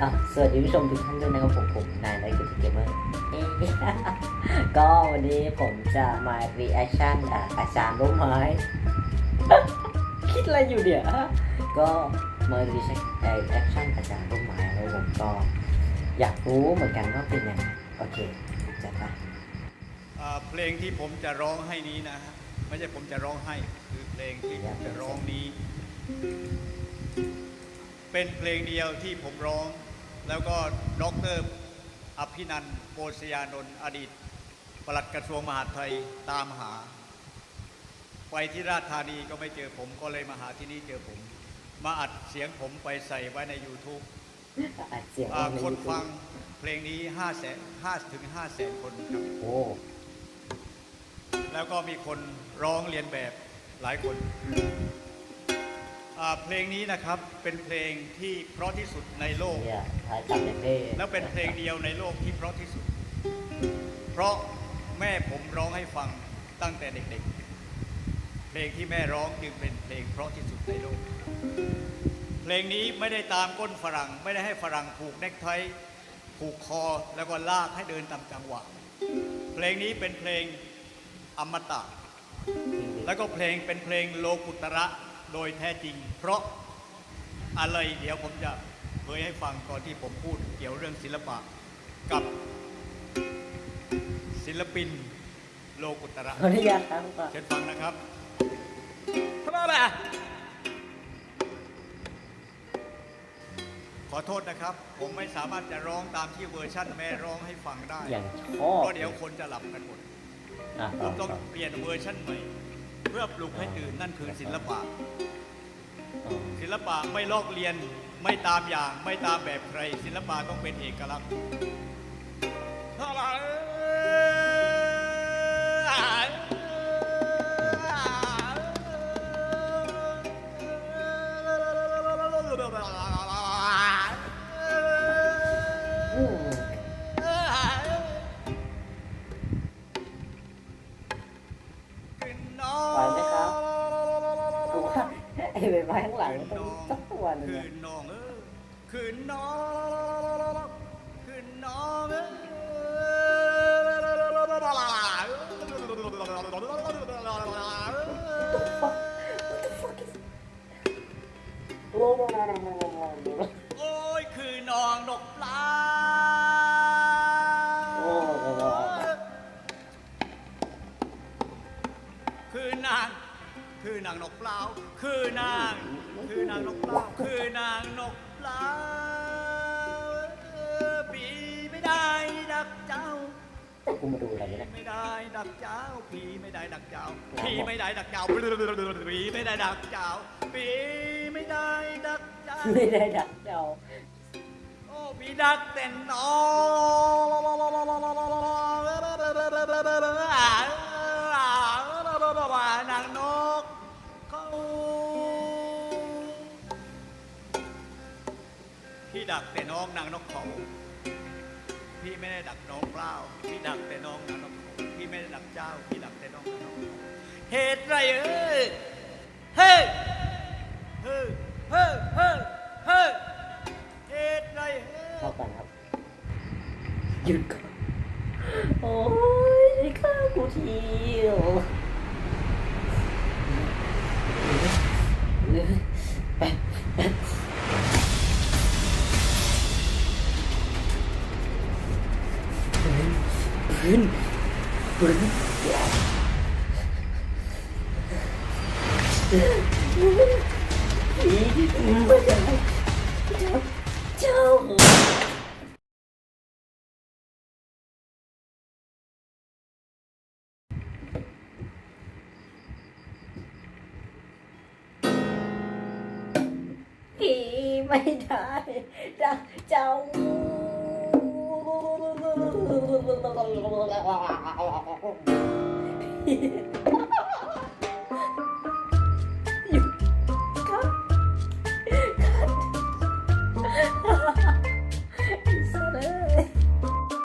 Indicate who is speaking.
Speaker 1: อะสวัสดีผู้ชมทุกท่านด้วยนะครับผมผมนายไลฟ์เกมเมอร์ก็วันนี้ผมจะมา reaction อะอาจารย์ร่มไม้คิดอะไรอยู่เนี่ยก็มา reaction เอ่อ reaction อาจารย์ร่มไม้แล้วผมก็อยากรู้เหมือนกันว่าเป็นยังไงโอเคจัดไป
Speaker 2: เพลงที่ผมจะร้องให้นี้นะฮะไม่ใช่ผมจะร้องให้คือเพลงที่ผมจะร้องนี้ เป็นเพลงเดียวที่ผมร้อง แล้วก็ดอกเตอรอภินันท์โปสยานนท์อดีตปลัดกระทรวงมหาดไทยตามหา ไปที่ราชธานีก็ไม่เจอผมก็เลยมาหาที่นี่เจอผม มาอัดเสียงผมไปใส่ไว้ใน YouTube
Speaker 1: อัดเสียง
Speaker 2: อ่า
Speaker 1: ไว้ใน
Speaker 2: คน
Speaker 1: YouTube
Speaker 2: ฟังเพลงนี้5แสน5ถึง5แสนคนครับ
Speaker 1: โอ้
Speaker 2: แล้วก็มีคนร้องเรียนแบบหลายคน อ่าเพลงนี้นะครับเป็นเพลงที่เพราะที่สุดในโลก
Speaker 1: เนี่ยถ่ายทำในเท่
Speaker 2: แล้วเป็นเพลงเดียวในโลกที่เพราะที่สุด เพราะแม่ผมร้องให้ฟังตั้งแต่เด็กๆ เพลงที่แม่ร้องจึงเป็นเพลงเพราะที่สุดในโลก เพลงนี้ไม่ได้ตามก้นฝรั่ง ไม่ได้ให้ฝรั่งผูกเน็กไทผูกคอแล้วก็ลากให้เดินตามจังหวะ เพลงนี้เป็นเพลงอมตะ แล้วก็เพลงเป็นเพลงโลกุตระ โดยแท้จริง เพราะอะไรเดี๋ยวผมจะเผยให้ฟังตอนที่ผมพูดเกี่ยวเรื่องศิลปะกับศิลปินโลกุตระ
Speaker 1: ขออนุญาตครับว่า
Speaker 2: เชิญฟังนะครับขอโทษนะครับ ผมไม่สามารถจะร้องตามที่เวอร์ชั่นแม่ร้องให้ฟังได้
Speaker 1: อย่างช
Speaker 2: เพ
Speaker 1: อบ
Speaker 2: ราะเดี๋ยวคนจะหลับกันหมด
Speaker 1: อะ
Speaker 2: ผมต้องเปลี่ยนเวอร์ชันใหม่ เพื่อปลุกให้ตื่นนั่นคือศิลปะ
Speaker 1: อ๋อ
Speaker 2: ศิลปะไม่ลอกเลียนไม่ตามอย่างไม่ตามแบบใคร ศิลปะต้องเป็นเอกลักษณ์
Speaker 1: อื กูว่าไอ้ใบไม้ข้างหลังมันต้องสักตัวหนึง
Speaker 2: คื
Speaker 1: อะ
Speaker 2: นน้องเออคืนน้องคืนน้องเออ
Speaker 1: โอ้โห
Speaker 2: โอ้ย อนาง คือนางนกเปล่า คือนาง คือนางนกเปล่า คือนางนกเปล่าปีไม่ได้ดักเจ้า
Speaker 1: แต่กูมาดูอะไรเนี่ย
Speaker 2: ไม่ได้ดักเจ้าปีไม่ได้ดักเจ้าปีไม่ได้ดักเจ้าปีไม่ได้ดักเจ้าปีไม่ได้ดักเจ้า
Speaker 1: ไม่ได้ดักเดา
Speaker 2: โอ้ปีดักแต่น้อง ดักแต่น้องนางนกเขาพี่ไม่ได้ดักน้องเปล่าพี่ดักแต่น้องนางนกเขาพี่ไม่ได้ดักเจ้า พี่ดักแต่น้องนางนกเขาเหตุไรเอ้ยเฮ้ยเฮ้ยเฮ้ยเฮ้ยเฮ้ยเหตุไรเฮ้ย
Speaker 1: เข้ากันครับหยุดก่อนโอ้ยข้ากูทีโอ้แป๊ บแป๊บพื้นพื้น พื้